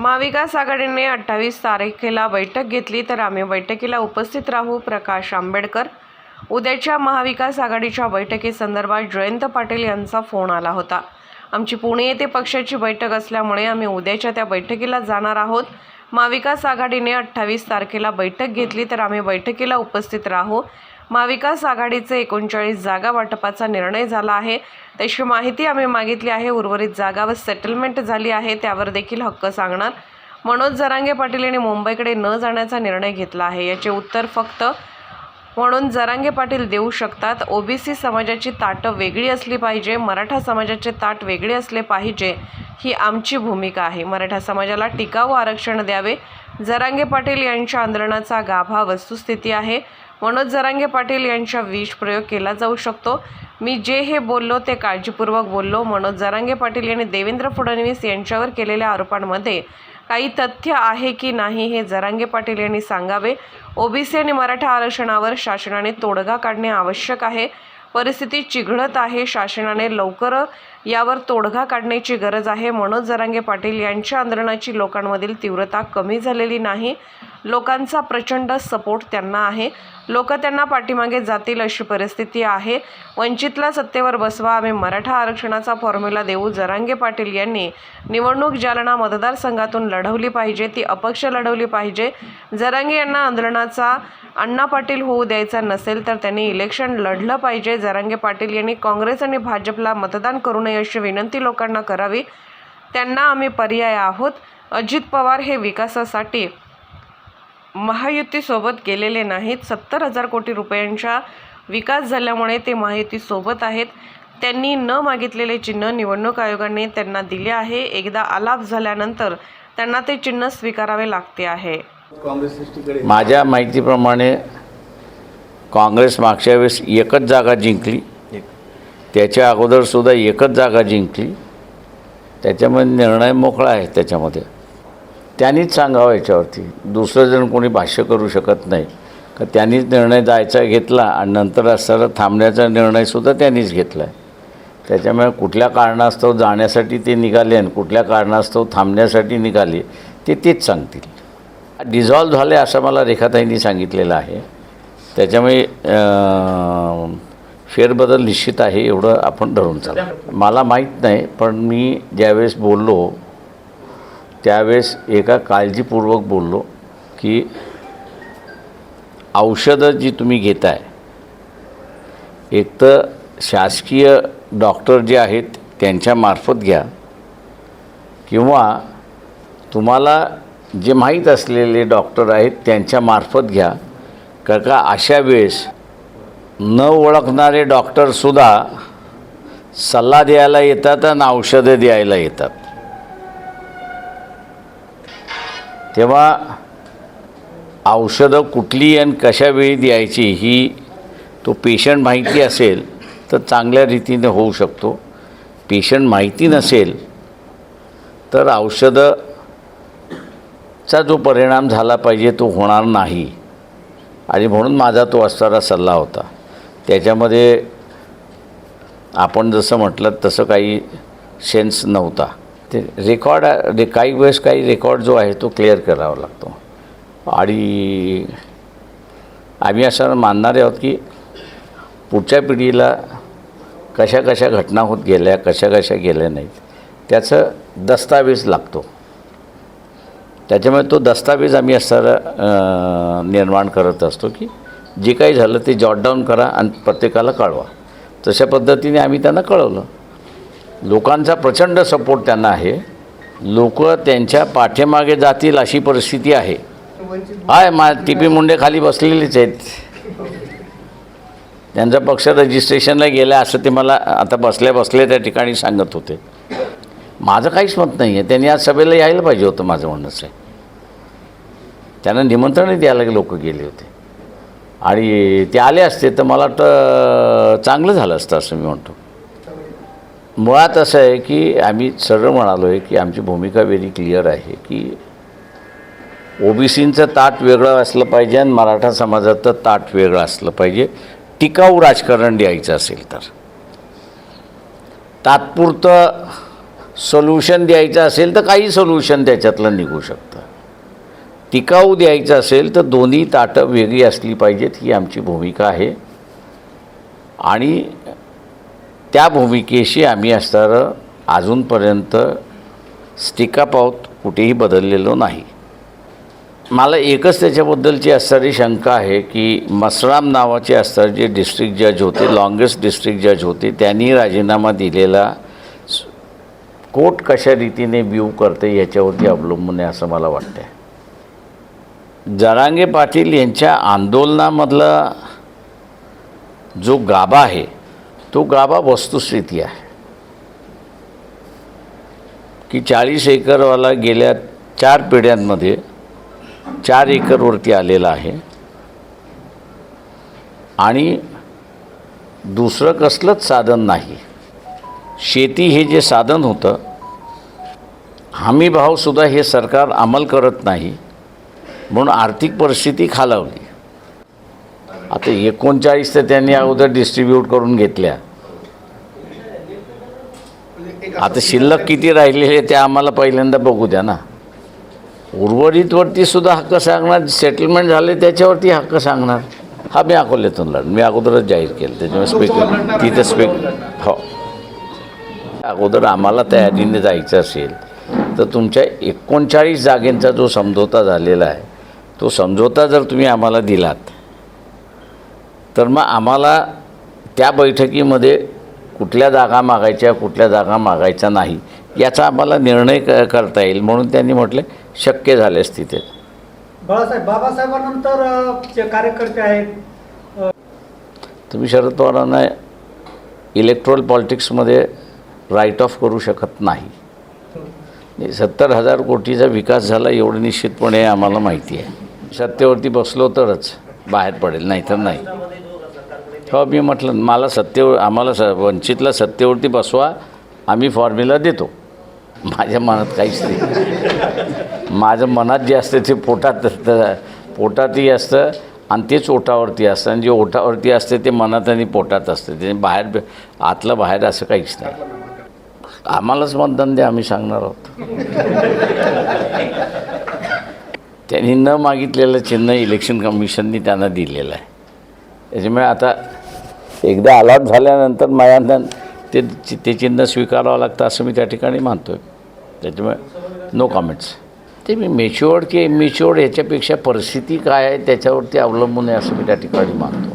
महाविकास आघाडीने अठ्ठावीस तारखेला बैठक घेतली तर आम्ही बैठकीला उपस्थित राहू. प्रकाश आंबेडकर. उद्याच्या महाविकास आघाडीच्या बैठकीसंदर्भात जयंत पाटील यांचा फोन आला होता. आमची पुणे येथे पक्षाची बैठक असल्यामुळे आम्ही उद्याच्या त्या बैठकीला जाणार आहोत. महाविकास आघाडीने अठ्ठावीस तारखेला बैठक घेतली तर आम्ही बैठकीला उपस्थित राहू. महाविकास आघाडीचे एकोणचाळीस जागा वाटपाचा निर्णय झाला आहे. तशी माहिती आम्ही मागितली आहे. उर्वरित जागावर सेटलमेंट झाली आहे. त्यावर देखील हक्क सांगणार मनोज जरांगे पाटील यांनी मुंबईकडे न जाण्याचा निर्णय घेतला आहे. याचे उत्तर फक्त म्हणून जरांगे पाटील देऊ शकतात. ओबीसी समाजाची ताटं वेगळी असली पाहिजे. मराठा समाजाचे ताट वेगळे असले पाहिजे ही आमची भूमिका आहे. मराठा समाजाला टिकाऊ आरक्षण द्यावे. जरांगे पाटील यांच्या आंदोलनाचा गाभा वस्तुस्थिती आहे. मनोज जरांगे पाटील यांच्या विष प्रयोग केला जाऊ शकतो. मी जे हे बोललो ते काळजीपूर्वक बोललो. मनोज जरांगे पाटील यांनी देवेंद्र फडणवीस यांच्यावर केलेल्या आरोपांमध्ये काही तथ्य आहे की नाही हे जरांगे पाटील यांनी सांगावे. ओबीसी आणि मराठा आरक्षणावर शासनाने तोडगा काढणे आवश्यक आहे. परिस्थिती चिघळत आहे. शासनाने लवकर यावर तोडगा काढण्याची गरज आहे मनोज जरांगे पाटील यांच्या आंदोलनाची लोकांमधील तीव्रता कमी झालेली नाही. लोकांचा प्रचंड सपोर्ट त्यांना आहे. लोक त्यांना पाठीमागे जातील अशी परिस्थिती आहे. वंचितला सत्तेवर बसवा आम्ही मराठा आरक्षणाचा फॉर्म्युला देऊ जरांगे पाटील यांनी निवडणूक जालना मतदारसंघातून लढवली पाहिजे ती अपक्ष लढवली पाहिजे. जरांगे यांना आंदोलनाचा अण्णा पाटील होऊ द्यायचा नसेल तर त्यांनी इलेक्शन लढलं पाहिजे. जरांगे पाटील यांनी काँग्रेस आणि भाजपला मतदान करू नये अशी विनंती लोकांना करावी. त्यांना आम्ही पर्याय आहोत. अजित पवार हे विकासासाठी महायुतीसोबत गेलेले नाहीत. सत्तर हजार कोटी रुपयांच्या विकास झाल्यामुळे ते महायुतीसोबत आहेत. त्यांनी न मागितलेले चिन्ह निवडणूक आयोगाने त्यांना दिले आहे. एकदा आलाप झाल्यानंतर त्यांना ते चिन्ह स्वीकारावे लागते आहे. माझ्या माहितीप्रमाणे काँग्रेस मागच्या वेळेस एकच जागा जिंकली. त्याच्या अगोदरसुद्धा एकच जागा जिंकली. त्याच्यामुळे निर्णय मोकळा आहे त्याच्यामध्ये. त्यांनीच सांगावं याच्यावरती. दुसरं जण कोणी भाष्य करू शकत नाही. का त्यांनीच निर्णय जायचा घेतला आणि नंतर असताना थांबण्याचा निर्णयसुद्धा त्यांनीच घेतला आहे. त्याच्यामुळे कुठल्या कारणास्तव जाण्यासाठी ते निघाले आणि कुठल्या कारणास्तव थांबण्यासाठी निघाले ते तेच सांगतील. डिझॉल्व झाले असं मला रेखाताईंनी सांगितलेलं आहे. त्याच्यामुळे फेरबदल निश्चित आहे एवढं आपण धरून चालू. मला माहीत नाही पण मी ज्यावेळेस बोललो त्यावेळेस एका काळजीपूर्वक बोललो की औषधं जी तुम्ही घेताय एक तर शासकीय डॉक्टर जे आहेत त्यांच्यामार्फत घ्या किंवा तुम्हाला जे माहीत असलेले डॉक्टर आहेत त्यांच्यामार्फत घ्या का का अशा वेळेस न ओळखणारे डॉक्टरसुद्धा सल्ला द्यायला येतात आणि औषधं द्यायला येतात. तेव्हा औषधं कुठली आणि कशा वेळी द्यायची ही तो पेशंट माहिती असेल तर चांगल्या रीतीने होऊ शकतो. पेशंट माहिती नसेल तर औषधंचा जो परिणाम झाला पाहिजे तो होणार नाही. आणि म्हणून माझा तो असणारा सल्ला होता. त्याच्यामध्ये आपण जसं म्हटलं तसं काही सेन्स नव्हता. ते रेकॉर्ड रे काही वेळेस काही रेकॉर्ड जो आहे तो क्लिअर करावा लागतो. आणि आम्ही असं मानणारे आहोत की पुढच्या पिढीला कशा कशा घटना होत गेल्या कशा कशा गेल्या नाहीत त्याचं दस्तावेज लागतो. त्याच्यामुळे तो दस्तावेज आम्ही असं निर्माण करत असतो की जे काही झालं ते जॉट डाऊन करा आणि प्रत्येकाला कळवा. तशा पद्धतीने आम्ही त्यांना कळवलं. लोकांचा प्रचंड सपोर्ट त्यांना आहे. लोक त्यांच्या पाठीमागे जातील अशी परिस्थिती आहे. आहे मा टी पी मुंडे खाली बसलेलेच आहेत. त्यांचा पक्ष रजिस्ट्रेशनला गेला असं ते मला आता बसल्या बसल्या त्या ठिकाणी सांगत होते. माझं काहीच मत नाही आहे त्यांनी आज सभेला यायला पाहिजे होतं माझं म्हणणंच आहे त्यांना निमंत्रणही द्यायला लोक गेले होते. आणि ते आले असते तर मला वाटतं चांगलं झालं असतं असं मी म्हणतो. मुळात असं आहे की आम्ही सरळ म्हणालो आहे की आमची भूमिका व्हेरी क्लिअर आहे की ओबीसींचं ताट वेगळं असलं पाहिजे आणि मराठा समाजाचं ताट वेगळं असलं पाहिजे. टिकाऊ राजकारण द्यायचं असेल तर. तात्पुरतं सोल्युशन द्यायचं असेल तर काही सोल्युशन त्याच्यातलं निघू शकतं. टिकाऊ द्यायचं असेल तर दोन्ही ताटं वेगळी असली पाहिजेत ही आमची भूमिका आहे. आणि त्या भूमिकेशी आम्ही असणारं अजूनपर्यंत स्टिकअप आहोत कुठेही बदललेलो नाही. मला एकच त्याच्याबद्दलची असणारी शंका आहे की मसराम नावाचे असणारे जे डिस्ट्रिक्ट जज होते लॉंगेस्ट डिस्ट्रिक्ट जज होते त्यांनी राजीनामा दिलेला कोर्ट कशा रीतीने व्ह्यू करते याच्यावरती अवलंबून आहे असं मला वाटतं जरांगे पाटील यांच्या आंदोलनामधला जो गाभा आहे तो गाभा वस्तुस्थिती आहे. की चाळीस एकरवाला गेल्या चार पिढ्यांमध्ये चार एकरवरती आलेला आहे. आणि दुसरं कसलंच साधन नाही. शेती हे जे साधन होतं हमीभावसुद्धा हे सरकार अंमल करत नाही. म्हणून आर्थिक परिस्थिती खालावली. आता एकोणचाळीस तर त्यांनी अगोदर डिस्ट्रीब्यूट करून घेतल्या. आता शिल्लक किती राहिलेले ते आम्हाला पहिल्यांदा बघू द्या ना. उर्वरितवरती सुद्धा हक्क सांगणार सेटलमेंट झाले त्याच्यावरती हक्क सांगणार. हा मी अकोल्यातून लढ मी अगोदरच जाहीर केलं त्याच्यामुळे स्पीकर तिथं स्पीकर हो. अगोदर आम्हाला तयारीने जायचं असेल तर तुमच्या एकोणचाळीस जागेंचा जो समझोता झालेला आहे तो समझोता जर तुम्ही आम्हाला दिलात तर मग आम्हाला त्या बैठकीमध्ये कुठल्या जागा मागायच्या कुठल्या जागा मागायच्या नाही याचा आम्हाला निर्णय क करता येईल म्हणून त्यांनी म्हटले शक्य झाल्यास तिथे. बाळासाहेब बाबासाहेबांनंतर जे कार्यकर्ते आहेत तुम्ही शरद पवारांना इलेक्ट्रॉल पॉलिटिक्समध्ये राईट ऑफ करू शकत नाही. सत्तर हजार कोटीचा विकास झाला एवढं निश्चितपणे आम्हाला माहिती आहे. सत्तेवरती बसलो तरच बाहेर पडेल नाही तर नाही. हो मी म्हटलं मला सत्तेवर आम्हाला स वंचितला सत्तेवरती बसवा आम्ही फॉर्म्युला देतो. माझ्या मनात काहीच नाही. माझं मनात जे असतं ते पोटात पोटातही असतं आणि तेच ओठावरती असतं. आणि जे ओठावरती असते ते मनात आणि पोटात असते. ते बाहेर आतलं बाहेर असं काहीच नाही. आम्हालाच मतदान द्या आम्ही सांगणार आहोत. त्यांनी न मागितलेलं चिन्ह इलेक्शन कमिशननी त्यांना दिलेलं आहे. त्याच्यामुळे आता एकदा अलॉट झाल्यानंतर माझ्या ते ते चिन्ह स्वीकारावं लागतं असं मी त्या ठिकाणी मानतो आहे त्याच्यामुळे नो कमेंट्स ते मी मेच्युअर्ड की इमेच्युअर्ड ह्याच्यापेक्षा परिस्थिती काय आहे त्याच्यावरती अवलंबून आहे असं मी त्या ठिकाणी मानतो